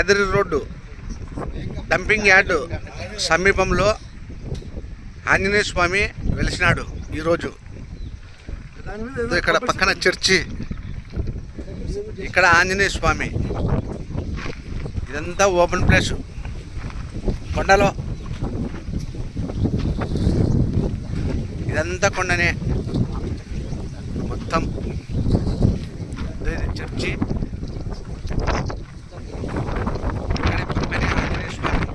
Kadiri road dumping yard సమీపంలో ఆంజనేయ స్వామి వెలిసినాడు ఈరోజు. ఇక్కడ పక్కన చర్చి ఇక్కడ ఆంజనేయ స్వామి. ఇదంతా ఓపెన్ ప్లేస్. కొండలో. ఇదంతా కొండనే. మొత్తం. చర్చి ఇక్కడే పక్కనే ఆంజనేయ స్వామి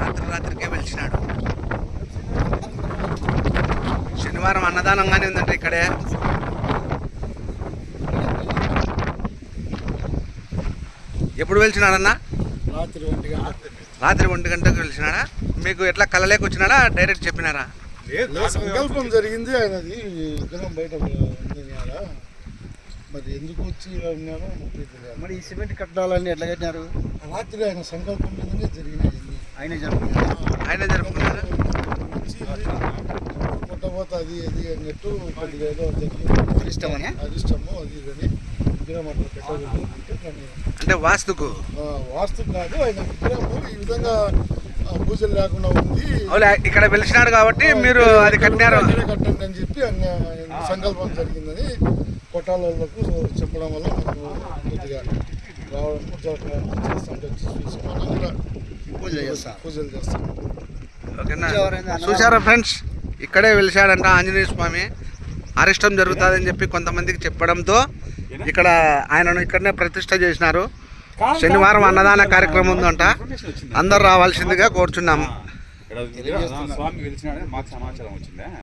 రాత్రి రాత్రికే వెలిచినాడు శనివారం అన్నదానంగానే ఉందంటే ఇక్కడే. ఎప్పుడు వెలిచినాడన్నా? రాత్రి ఒంటి గంట రాత్రి ఒంటి గంటకు వెలిచినాడా? మీకు ఎట్లా కలలేకి వచ్చినాడా? డైరెక్ట్ చెప్పినారా? సంకల్పం జరిగింది ఆయనది. విగ్రహం బయట. మరి ఎందుకు వచ్చి ఉన్నారో. మరి ఈ సిమెంట్ కట్టడాలన్నీ ఎట్లా కట్టినారు? రాత్రి ఆయన సంకల్పం మీదనే ఇవన్నీ. ఆయన జరుపుకున్నారు? ఆయన జరుపుకున్నాడా పుట్టబోత అది అది అన్నట్టు కొద్దిగా ఏదో జరిగింది. ఇష్టమని అరిష్టము అది ఇది పెట్టకూడదు అంటే వాస్తుకు వాస్తు కాదు ఆయన విగ్రహం ఈ విధంగా పూజలు లేకుండా ఉంది ఇక్కడ వెలిచినాడు కాబట్టి మీరు అది కట్టినారు కట్టండి అని చెప్పి సంకల్పం జరిగిందని కొట్టాలకు చెప్పడం వల్ల మనకు కొద్దిగా రావడం చేస్తాం పూజలు చేస్తాం. పూజలు చేస్తాం ఓకేనా? చూసారా ఫ్రెండ్స్? ఇక్కడే వెలిశాడంట ఆంజనేయ స్వామి. అరిష్టం జరుగుతుందని చెప్పి కొంతమందికి చెప్పడంతో ఇక్కడ ఆయనను ఇక్కడనే ప్రతిష్ట చేసినారు. శనివారం అన్నదాన కార్యక్రమం ఉందంట. అందరు రావాల్సిందిగా కోరుచున్నాము ఇక్కడ స్వామి గెలిచినాడని మాకు సమాచారం వచ్చిందా?